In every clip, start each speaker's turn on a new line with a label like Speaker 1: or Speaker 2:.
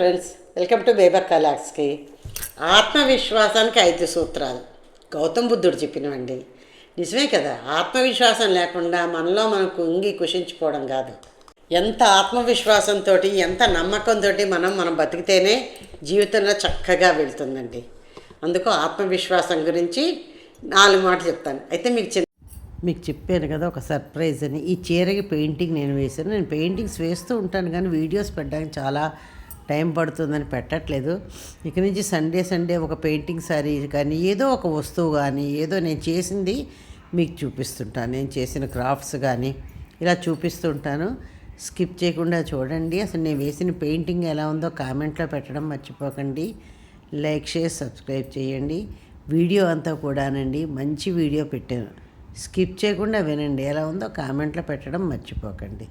Speaker 1: Friends welcome to బేబర్ కలాక్స్కి ఆత్మవిశ్వాసానికి ఐదు సూత్రాలు. గౌతమ్ బుద్ధుడు చెప్పినవండి. నిజమే కదా ఆత్మవిశ్వాసం లేకుండా మనలో మనం కుంగి కుషించుకోవడం కాదు. ఎంత ఆత్మవిశ్వాసంతో ఎంత నమ్మకంతో మనం మనం బతికితేనే జీవితంలో చక్కగా వెళ్తుందండి. అందుకు ఆత్మవిశ్వాసం గురించి నాలుగు మాటలు చెప్తాను. అయితే మీకు చిన్న మీకు చెప్పాను కదా ఒక సర్ప్రైజ్ అని. ఈ చీరకి పెయింటింగ్ నేను వేశాను. నేను పెయింటింగ్స్ వేస్తూ ఉంటాను కానీ వీడియోస్ పెట్టడానికి చాలా టైం పడుతుందని పెట్టట్లేదు. ఇక నుంచి సండే సండే ఒక పెయింటింగ్ సారీ కానీ ఏదో ఒక వస్తువు కానీ ఏదో నేను చేసింది మీకు చూపిస్తుంటాను. నేను చేసిన క్రాఫ్ట్స్ కానీ ఇలా చూపిస్తుంటాను. స్కిప్ చేయకుండా చూడండి. అసలు నేను వేసిన పెయింటింగ్ ఎలా ఉందో కామెంట్లో పెట్టడం మర్చిపోకండి. లైక్ షేర్ సబ్స్క్రైబ్ చేయండి. వీడియో అంతా కూడానండి మంచి వీడియో పెట్టాను. స్కిప్ చేయకుండా వినండి. ఎలా ఉందో కామెంట్లో పెట్టడం మర్చిపోకండి.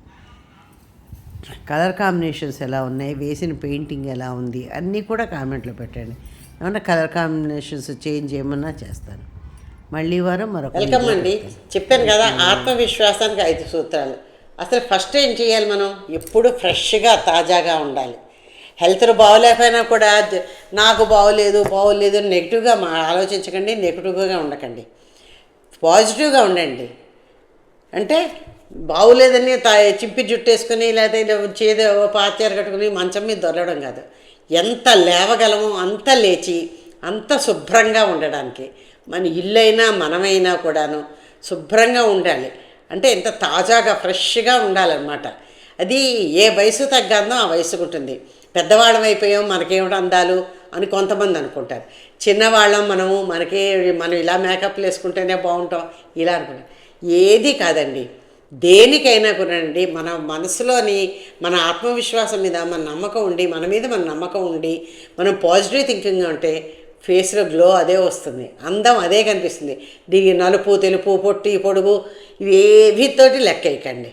Speaker 1: కలర్ కాంబినేషన్స్ ఎలా ఉన్నాయి? వేసిన పెయింటింగ్ ఎలా ఉంది? అన్నీ కూడా కామెంట్లో పెట్టండి. ఏమన్నా కలర్ కాంబినేషన్స్ చేంజ్ చేయమన్నా చేస్తాను. మళ్ళీ వారం మరొక
Speaker 2: వెల్కమ్ అండి. చెప్పాను కదా ఆత్మవిశ్వాసానికి ఐదు సూత్రాలు. అసలు ఫస్ట్ ఏం చేయాలి మనం? ఎప్పుడు ఫ్రెష్గా తాజాగా ఉండాలి. హెల్త్ బాగోలేకపోయినా కూడా నాకు బాగోలేదు బాగోలేదు అని నెగిటివ్గా మా ఆలోచించకండి నెగిటివ్గా ఉండకండి. పాజిటివ్గా ఉండండి. అంటే బాగులేదని తా చింపి జుట్టేసుకుని లేదా చేదో పాచారు కట్టుకుని మంచం మీద దొరలడం కాదు. ఎంత లేవగలమో అంత లేచి అంత శుభ్రంగా ఉండడానికి. మన ఇల్లైనా మనమైనా కూడాను శుభ్రంగా ఉండాలి. అంటే ఎంత తాజాగా ఫ్రెష్గా ఉండాలన్నమాట. అది ఏ వయసు తగ్గందో ఆ వయసుకు ఉంటుంది. పెద్దవాళ్ళం అయిపోయాం మనకేమిటి అందాలు అని కొంతమంది అనుకుంటారు. చిన్నవాళ్ళం మనము మనకే మనం ఇలా మేకప్లు వేసుకుంటేనే బాగుంటాం ఇలా అనుకుంటాం. ఏది కాదండి. దేనికైనా కూడానండి మన మనసులోని మన ఆత్మవిశ్వాసం మీద మన నమ్మకం ఉండి మన మీద మన నమ్మకం ఉండి మనం పాజిటివ్ థింకింగ్గా ఉంటే ఫేస్లో గ్లో అదే వస్తుంది. అందం అదే కనిపిస్తుంది. దీనికి నలుపు తెలుపు పొట్టి పొడుగు ఇవేవితోటి లెక్క వేయకండి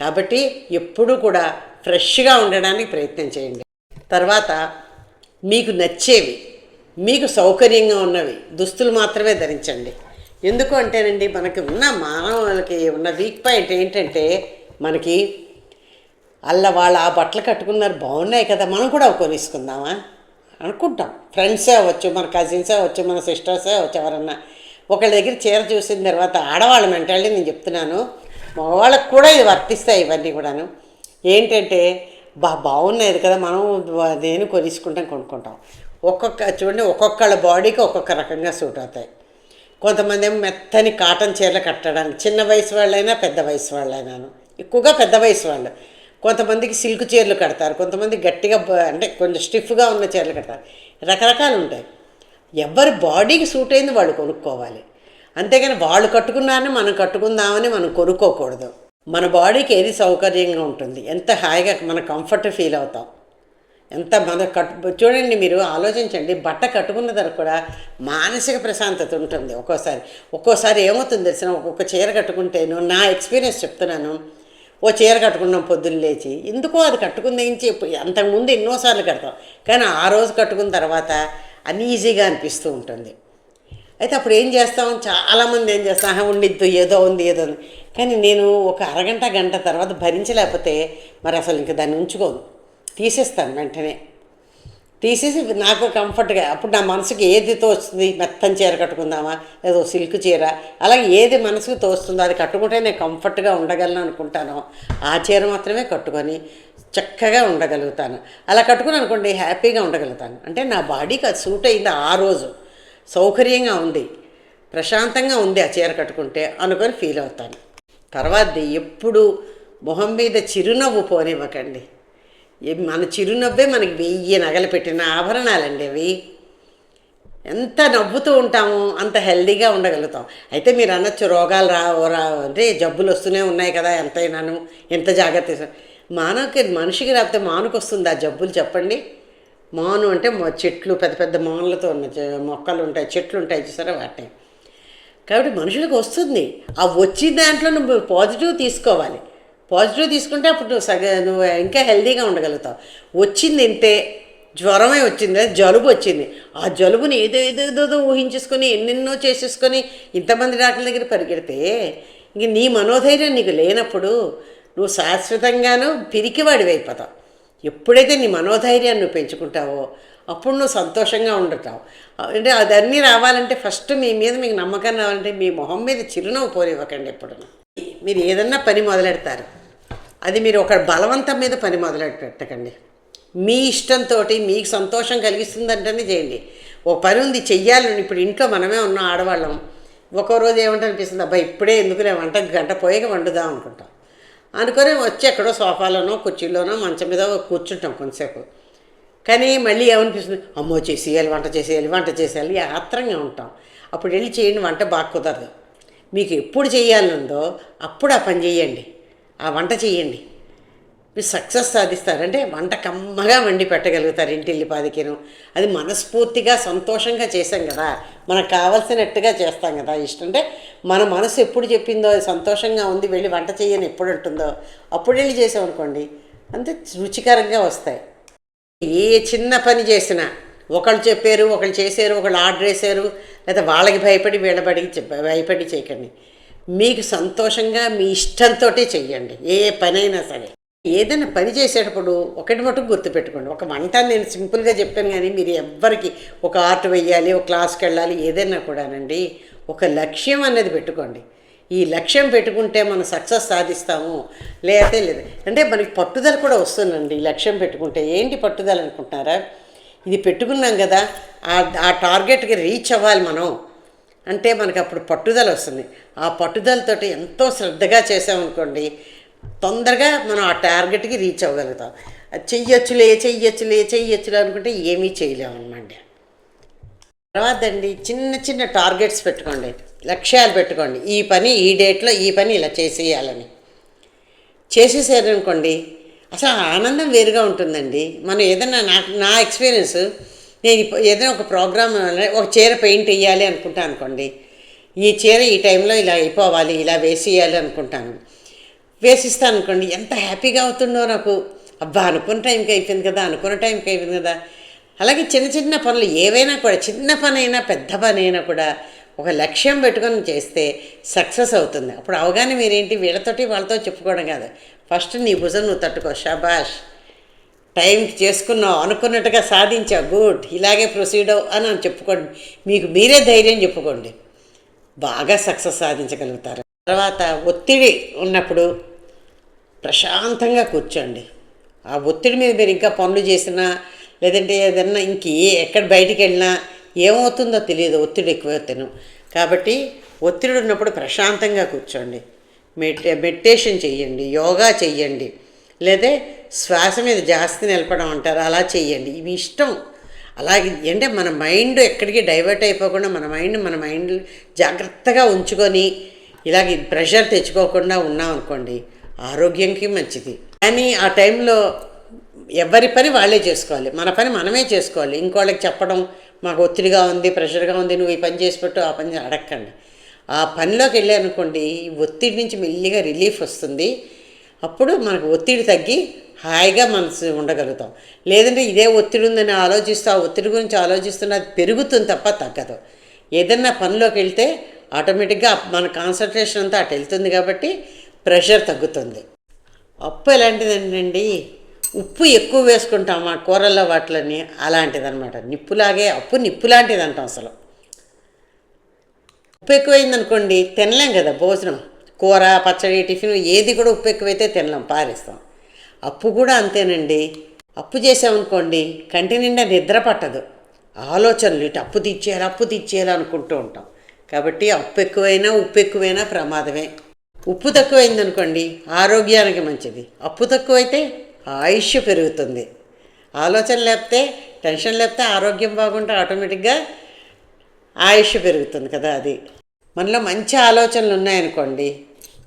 Speaker 2: కాబట్టి ఎప్పుడు కూడా ఫ్రెష్గా ఉండడానికి ప్రయత్నం చేయండి. తర్వాత మీకు నచ్చేవి మీకు సౌకర్యంగా ఉన్నవి దుస్తులు మాత్రమే ధరించండి. ఎందుకు అంటేనండి మనకి ఉన్న మానవులకి ఉన్న వీక్ పాయింట్ ఏంటంటే మనకి అల్ల వాళ్ళు ఆ బట్టలు కట్టుకున్నారు బాగున్నాయి కదా మనం కూడా అవి కొనేసుకుందామా? అనుకుంటాం. ఫ్రెండ్సే అవ్వచ్చు మన కజిన్సే అవ్వచ్చు మన సిస్టర్సే అవ్వచ్చు ఎవరన్నా. ఒకళ్ళ దగ్గర చీర చూసిన తర్వాత ఆడవాళ్ళ మెంటాలిటీ నేను చెప్తున్నాను మగవాళ్ళకి కూడా ఇది వర్తిస్తాయి ఇవన్నీ కూడాను. ఏంటంటే బా బాగున్నది కదా మనం దేని కొనేసుకుంటాం కొనుక్కుంటాం. ఒక్కొక్క చూడండి ఒక్కొక్కళ్ళ బాడీకి ఒక్కొక్క రకంగా సూట్ అవుతాయి. కొంతమంది ఏమో మెత్తని కాటన్ చీరలు కట్టడానికి చిన్న వయసు వాళ్ళైనా పెద్ద వయసు వాళ్ళైనాను. ఎక్కువగా పెద్ద వయసు వాళ్ళు. కొంతమందికి సిల్క్ చీరలు కడతారు కొంతమంది గట్టిగా అంటే కొంచెం స్టిఫ్గా ఉన్న చీరలు కడతారు. రకరకాలు ఉంటాయి. ఎవరి బాడీకి సూట్ అయింది వాళ్ళు కొనుక్కోవాలి. అంతేగాని వాళ్ళు కట్టుకున్నారని మనం కట్టుకుందామని మనం కొనుక్కోకూడదు. మన బాడీకి ఏది సౌకర్యంగా ఉంటుంది? ఎంత హాయిగా మన కంఫర్ట్ ఫీల్ అవుతాం. ఎంత మన కట్టు చూడండి మీరు ఆలోచించండి బట్ట కట్టుకున్న తర్వాత కూడా మానసిక ప్రశాంతత ఉంటుంది ఒక్కోసారి. ఒక్కోసారి ఏమవుతుంది తెలిసిన ఒక్కొక్క చీర కట్టుకుంటేను నా ఎక్స్పీరియన్స్ చెప్తున్నాను ఓ చీర కట్టుకున్నాం పొద్దున్న లేచి ఎందుకో అది కట్టుకుంది ఏం చెప్పు అంతకుముందు ఎన్నోసార్లు కడతాం కానీ ఆ రోజు కట్టుకున్న తర్వాత అన్ఈజీగా అనిపిస్తూ ఉంటుంది. అయితే అప్పుడు ఏం చేస్తాం చాలామంది ఏం చేస్తాం ఉండిద్దు ఏదో ఉంది ఏదో ఉంది. కానీ నేను ఒక అరగంట గంట తర్వాత భరించలేకపోతే మరి అసలు ఇంక దాన్ని ఉంచుకోను. తీసేస్తాను వెంటనే. తీసేసి నాకు కంఫర్ట్గా అప్పుడు నా మనసుకి ఏది తోస్తుంది? మెత్తని చీర కట్టుకుందామా? ఏదో సిల్క్ చీర? అలాగే ఏది మనసుకు తోస్తుందో అది కట్టుకుంటే నేను కంఫర్ట్గా ఉండగలను అనుకుంటాను. ఆ చీర మాత్రమే కట్టుకొని చక్కగా ఉండగలుగుతాను. అలా కట్టుకుని అనుకోండి హ్యాపీగా ఉండగలుగుతాను. అంటే నా బాడీకి అది సూట్ అయింది ఆ రోజు. సౌకర్యంగా ఉంది. ప్రశాంతంగా ఉంది ఆ చీర కట్టుకుంటే అనుకొని ఫీల్ అవుతాను. తర్వాతది ఎప్పుడు మొహం మీద చిరునవ్వు పోనివ్వకండి. మన చిరునవ్వే మనకి వెయ్యి నగలు పెట్టిన ఆభరణాలండి అవి. ఎంత నవ్వుతూ ఉంటామో అంత హెల్దీగా ఉండగలుగుతాం. అయితే మీరు అనొచ్చు రోగాలు రా రా అంటే జబ్బులు వస్తూనే ఉన్నాయి కదా ఎంతైనాను ఎంత జాగ్రత్త మానవకి మనిషికి రాకపోతే మానుకు వస్తుంది ఆ జబ్బులు చెప్పండి. మాను అంటే చెట్లు పెద్ద పెద్ద మానులతో ఉన్న మొక్కలు ఉంటాయి చెట్లు ఉంటాయి చూసారా వాటిని. కాబట్టి మనుషులకు వస్తుంది. ఆ వచ్చిన దాంట్లో నువ్వు పాజిటివ్ తీసుకోవాలి. పాజిటివ్ తీసుకుంటే అప్పుడు నువ్వు సగ నువ్వు ఇంకా హెల్దీగా ఉండగలుగుతావు. వచ్చింది తింటే జ్వరమే వచ్చింది. జలుబు వచ్చింది. ఆ జలుబుని ఏదో ఏదో ఊహించేసుకొని ఎన్నెన్నో చేసేసుకొని ఇంతమంది డాక్టర్ల దగ్గర పరిగెడితే ఇంక నీ మనోధైర్యం నీకు లేనప్పుడు నువ్వు శాశ్వతంగాను పిరికివాడివి అయిపోతావు. ఎప్పుడైతే నీ మనోధైర్యాన్ని నువ్వు పెంచుకుంటావో అప్పుడు నువ్వు సంతోషంగా ఉండటావు అంటే అదన్నీ రావాలంటే ఫస్ట్ మీ మీద మీకు నమ్మకం రావాలంటే మీ మొహం మీద చిరునవ్వు పోనివ్వకండి ఎప్పుడు. మీరు ఏదన్నా పని మొదలెడతారు. అది మీరు ఒక బలవంతం మీద పని మొదలు పెట్టకండి మీ ఇష్టంతో మీకు సంతోషం కలిగిస్తుందంటేనే చేయండి. ఓ పని ఉంది చెయ్యాలని ఇప్పుడు ఇంట్లో మనమే ఉన్నాం ఆడవాళ్ళం. ఒక్కో రోజు ఏమంటనిపిస్తుంది అనిపిస్తుంది అబ్బా ఇప్పుడే ఎందుకులే వంట గంట పోయాక వండుదాం అనుకుంటాం. అనుకొని వచ్చి ఎక్కడో సోఫాలోనో కుర్చీలోనో మంచం మీద కూర్చుంటాం కొంతసేపు. కానీ మళ్ళీ ఏమనిపిస్తుంది అమ్మో చేసేయాలి వంట చేసేయాలి వంట చేసేయాలి ఆత్రంగా ఉంటాం. అప్పుడు వెళ్ళి చేయండి వంట బాగా కుదరదు. మీకు ఎప్పుడు చేయాలనుందో అప్పుడు ఆ పని చేయండి. ఆ వంట చేయండి. మీరు సక్సెస్ సాధిస్తారంటే వంట కమ్మగా వండి పెట్టగలుగుతారు ఇంటిల్లి పాదికేను. అది మనస్ఫూర్తిగా సంతోషంగా చేసాం కదా. మనకు కావాల్సినట్టుగా చేస్తాం కదా. ఇష్టం అంటే మన మనసు ఎప్పుడు చెప్పిందో అది సంతోషంగా ఉంది వెళ్ళి వంట చేయని ఎప్పుడు ఉంటుందో అప్పుడు వెళ్ళి చేసామనుకోండి అంతే రుచికరంగా వస్తాయి. ఏ చిన్న పని చేసినా ఒకళ్ళు చెప్పారు ఒకళ్ళు చేశారు ఒకళ్ళు ఆర్డర్ వేశారు లేదా వాళ్ళకి భయపడి వీళ్ళబడి భయపడి చేయకండి. మీకు సంతోషంగా మీ ఇష్టంతో చెయ్యండి. ఏ పనైనా సరే. ఏదైనా పని చేసేటప్పుడు ఒకటి మటుకు గుర్తుపెట్టుకోండి. ఒక వంట నేను సింపుల్గా చెప్పాను కానీ మీరు ఎవ్వరికి ఒక ఆర్ట్ వెయ్యాలి ఒక క్లాస్కి వెళ్ళాలి ఏదైనా కూడానండి. ఒక లక్ష్యం అనేది పెట్టుకోండి. ఈ లక్ష్యం పెట్టుకుంటే మనం సక్సెస్ సాధిస్తాము. లేకపోతే లేదు. అంటే మనకి పట్టుదల కూడా వస్తుందండి. ఈ లక్ష్యం పెట్టుకుంటే. ఏంటి పట్టుదల అనుకుంటున్నారా? ఇది పెట్టుకున్నాం కదా. ఆ టార్గెట్కి రీచ్ అవ్వాలి మనం. అంటే మనకి అప్పుడు పట్టుదల వస్తుంది. ఆ పట్టుదలతోటి ఎంతో శ్రద్ధగా చేసామనుకోండి తొందరగా మనం ఆ టార్గెట్కి రీచ్ అవ్వగలుగుతాం. అది చెయ్యొచ్చులే చెయ్యొచ్చులే చెయ్యొచ్చులే అనుకుంటే ఏమీ చేయలేమన్నమాట. తర్వాత అండి చిన్న చిన్న టార్గెట్స్ పెట్టుకోండి లక్ష్యాలు పెట్టుకోండి. ఈ పని ఈ డేట్లో ఈ పని ఇలా చేసేయాలని. చేసేసారనుకోండి అసలు ఆనందం వేరుగా ఉంటుందండి. మనం ఏదైనా నాకు నా ఎక్స్పీరియన్స్ నేను ఏదైనా ఒక ప్రోగ్రామ్ ఒక చీర పెయింట్ వేయాలి అనుకుంటాను అనుకోండి. ఈ చీర ఈ టైంలో ఇలా అయిపోవాలి ఇలా వేసేయాలి అనుకుంటాను. వేసిస్తాను అనుకోండి ఎంత హ్యాపీగా అవుతుందో నాకు. అబ్బా అనుకున్న టైంకి అయిపోయింది కదా అనుకున్న టైంకి అయిపోయింది కదా. అలాగే చిన్న చిన్న పనులు ఏవైనా కూడా చిన్న పని అయినా పెద్ద పని అయినా కూడా ఒక లక్ష్యం పెట్టుకొని చేస్తే సక్సెస్ అవుతుంది. అప్పుడు అవగానే మీరేంటి? వీళ్ళతోటి వాళ్ళతో చెప్పుకోవడం కాదు. ఫస్ట్ నీ భుజం నువ్వు తట్టుకో. షబాష్. టైంకి చేసుకున్నావు అనుకున్నట్టుగా సాధించావు గుడ్ ఇలాగే ప్రొసీడ్ అవ్వు అని చెప్పుకోండి. మీకు మీరే ధైర్యం చెప్పుకోండి. బాగా సక్సెస్ సాధించగలుగుతారు. తర్వాత ఒత్తిడి ఉన్నప్పుడు ప్రశాంతంగా కూర్చోండి. ఆ ఒత్తిడి మీద మీరు ఇంకా పనులు చేసినా లేదంటే ఏదన్నా ఇంకే ఎక్కడ బయటికి వెళ్ళినా ఏమవుతుందో తెలియదు ఒత్తిడి ఎక్కువైతేను. కాబట్టి ఒత్తిడి ఉన్నప్పుడు ప్రశాంతంగా కూర్చోండి. మెడి మెడిటేషన్ చెయ్యండి యోగా చెయ్యండి. లేదా శ్వాస మీద జాస్తి నిలపడం అంటారు అలా చేయండి ఇవి ఇష్టం. అలాగే అంటే మన మైండ్ ఎక్కడికి డైవర్ట్ అయిపోకుండా మన మైండ్ మన మైండ్ జాగ్రత్తగా ఉంచుకొని ఇలాగ ప్రెషర్ తెచ్చుకోకుండా ఉన్నాం అనుకోండి ఆరోగ్యంకి మంచిది. కానీ ఆ టైంలో ఎవరి పని వాళ్ళే చేసుకోవాలి. మన పని మనమే చేసుకోవాలి. ఇంకోళ్ళకి చెప్పడం మాకు ఒత్తిడిగా ఉంది ప్రెషర్గా ఉంది నువ్వు ఈ పని చేసి పెట్టు ఆ పని అడగండి ఆ పనిలోకి వెళ్ళానుకోండి ఒత్తిడి నుంచి మెల్లిగా రిలీఫ్ వస్తుంది. అప్పుడు మనకు ఒత్తిడి తగ్గి హాయిగా మనసు ఉండగలుగుతాం. లేదంటే ఇదే ఒత్తిడి ఉందని ఆలోచిస్తూ ఆ ఒత్తిడి గురించి ఆలోచిస్తున్న అది పెరుగుతుంది తప్ప తగ్గదు. ఏదన్నా పనిలోకి వెళ్తే ఆటోమేటిక్గా మన కాన్సన్ట్రేషన్ అంతా అటు వెళ్తుంది కాబట్టి ప్రెషర్ తగ్గుతుంది. అప్పు ఎలాంటిదండి ఉప్పు ఎక్కువ వేసుకుంటాం ఆ కూరల్లో వాటిలని అలాంటిదన్నమాట. నిప్పులాగే అప్పు నిప్పు లాంటిది అంటాం అసలు. ఉప్పు ఎక్కువైందనుకోండి తినలేం కదా భోజనం. కూర పచ్చడి టిఫిన్ ఏది కూడా ఉప్పు ఎక్కువైతే తినలేం పారేస్తాం. అప్పు కూడా అంతేనండి. అప్పు చేసామనుకోండి కంటి నిండా నిద్ర పట్టదు. ఆలోచనలు ఇటు అప్పు తీర్చేయాలి అప్పు తీర్చేయాలి అనుకుంటూ ఉంటాం. కాబట్టి అప్పు ఎక్కువైనా ఉప్పు ఎక్కువైనా ప్రమాదమే. ఉప్పు తక్కువైందనుకోండి ఆరోగ్యానికి మంచిది. అప్పు తక్కువైతే ఆయుష్ పెరుగుతుంది. ఆలోచన లేకపోతే టెన్షన్ లేకపోతే ఆరోగ్యం బాగుంటే ఆటోమేటిక్గా ఆయుష్ పెరుగుతుంది కదా అది. మనలో మంచి ఆలోచనలు ఉన్నాయనుకోండి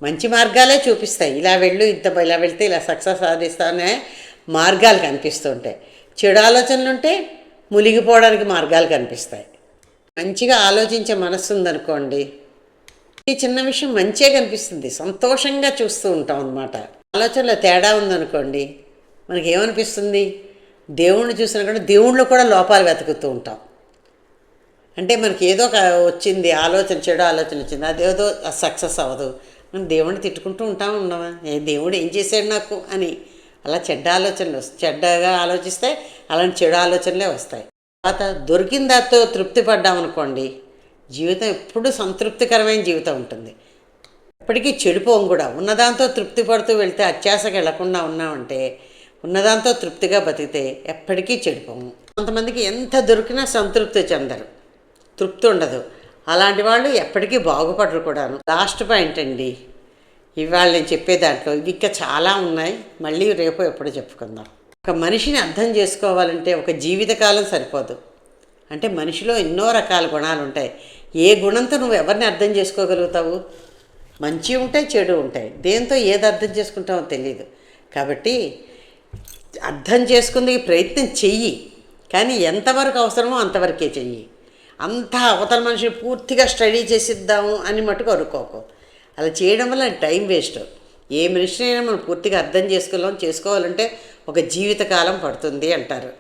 Speaker 2: మంచి మార్గాలే చూపిస్తాయి. ఇలా వెళ్ళు ఇంత ఇలా వెళ్తే ఇలా సక్సెస్ సాధిస్తానే మార్గాలు కనిపిస్తుంటాయి. చెడు ఆలోచనలు ఉంటే మునిగిపోవడానికి మార్గాలు కనిపిస్తాయి. మంచిగా ఆలోచించే మనస్సు ఉందనుకోండి ఈ చిన్న విషయం మంచిగా కనిపిస్తుంది. సంతోషంగా చూస్తూ ఉంటాం అనమాట ఆలోచనలో తేడా ఉందనుకోండి మనకి ఏమనిపిస్తుంది దేవుణ్ణి చూసినా కూడా దేవుళ్ళు కూడా లోపాలు వెతుకుతూ ఉంటాం. అంటే మనకి ఏదో ఒక వచ్చింది ఆలోచన చెడు ఆలోచన వచ్చింది అదేదో సక్సెస్ అవ్వదు. మనం దేవుణ్ణి తిట్టుకుంటూ ఉంటాము ఉన్నామా ఏ దేవుడు ఏం చేశాడు నాకు అని. అలా చెడ్డ ఆలోచనలు వస్తాయి చెడ్డగా ఆలోచిస్తే అలాంటి చెడు ఆలోచనలే వస్తాయి. తర్వాత దొరికిన దాంతో తృప్తి పడ్డామనుకోండి జీవితం ఎప్పుడు సంతృప్తికరమైన జీవితం ఉంటుంది. ఎప్పటికీ చెడిపోం కూడా. ఉన్నదాంతో తృప్తి పడుతూ వెళ్తే అత్యాశకి వెళ్ళకుండా ఉన్నామంటే ఉన్నదాంతో తృప్తిగా బతికితే ఎప్పటికీ చెడిపోము కొంతమందికి ఎంత దొరికినా సంతృప్తి చెందరు. తృప్తి ఉండదు. అలాంటి వాళ్ళు ఎప్పటికీ బాగుపడరు కూడాను. లాస్ట్ పాయింట్ అండి. ఇవాళ నేను చెప్పే దాంట్లో ఇవి ఇంకా చాలా ఉన్నాయి. మళ్ళీ రేపు ఎప్పుడు చెప్పుకుందాం. ఒక మనిషిని అర్థం చేసుకోవాలంటే ఒక జీవితకాలం సరిపోదు. అంటే మనిషిలో ఎన్నో రకాల గుణాలు ఉంటాయి. ఏ గుణంతో నువ్వు ఎవరిని అర్థం చేసుకోగలుగుతావు? మంచి ఉంటాయి చెడు ఉంటాయి. దేంతో ఏది అర్థం చేసుకుంటావో తెలియదు కాబట్టి అర్థం చేసుకుంది ప్రయత్నం చెయ్యి. కానీ ఎంతవరకు అవసరమో అంతవరకే చెయ్యి. అంతా అవతల మనిషిని పూర్తిగా స్టడీ చేసిద్దాము అని మటుకు అనుకోకు అలా చేయడం వల్ల టైం వేస్ట్. ఏ మనిషినైనా మనం పూర్తిగా అర్థం చేసుకోలేం చేసుకోవాలంటే ఒక జీవితకాలం పడుతుంది అంటారు.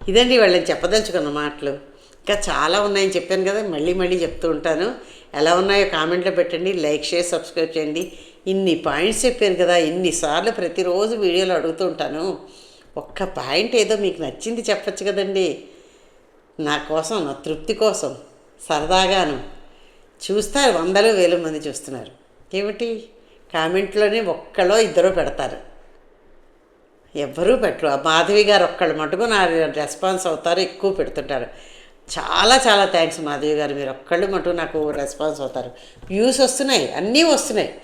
Speaker 2: ఇదండి వాళ్ళని చెప్పదలుచుకున్న మాటలు. ఇంకా చాలా ఉన్నాయని చెప్పాను కదా మళ్ళీ మళ్ళీ చెప్తూ ఉంటాను. ఎలా ఉన్నాయో కామెంట్లో పెట్టండి లైక్ షేర్ సబ్స్క్రైబ్ చేయండి. ఇన్ని పాయింట్స్ చెప్పాను కదా ఇన్నిసార్లు ప్రతిరోజు వీడియోలు అడుగుతూ ఉంటాను. ఒక్క పాయింట్ ఏదో మీకు నచ్చింది చెప్పచ్చు కదండీ. నా కోసం నా తృప్తి కోసం సరదాగాను చూస్తారు వందలు వేల మంది చూస్తున్నారు. ఏమిటి? కామెంట్లోనే ఒక్కలో ఇద్దరు పెడతారు. ఎవ్వరూ పెట్టరు. ఆ మాధవి గారు ఒక్కళ్ళు మటుకు నా రెస్పాన్స్ అవుతారు ఎక్కువ పెడుతుంటారు. చాలా చాలా థ్యాంక్స్ మాధవి గారు. మీరు ఒక్కళ్ళు మటుకు నాకు రెస్పాన్స్ అవుతారు. వ్యూస్ వస్తున్నాయి అన్నీ వస్తున్నాయి.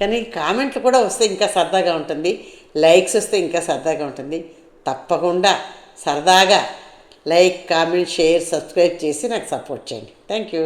Speaker 2: కానీ కామెంట్లు కూడా వస్తే ఇంకా సరదాగా ఉంటుంది. లైక్స్ వస్తే ఇంకా సరదాగా ఉంటుంది. తప్పకుండా సరదాగా లైక్ కామెంట్ షేర్ సబ్స్క్రైబ్ చేసి నాకు సపోర్ట్ చేయండి. Thank you.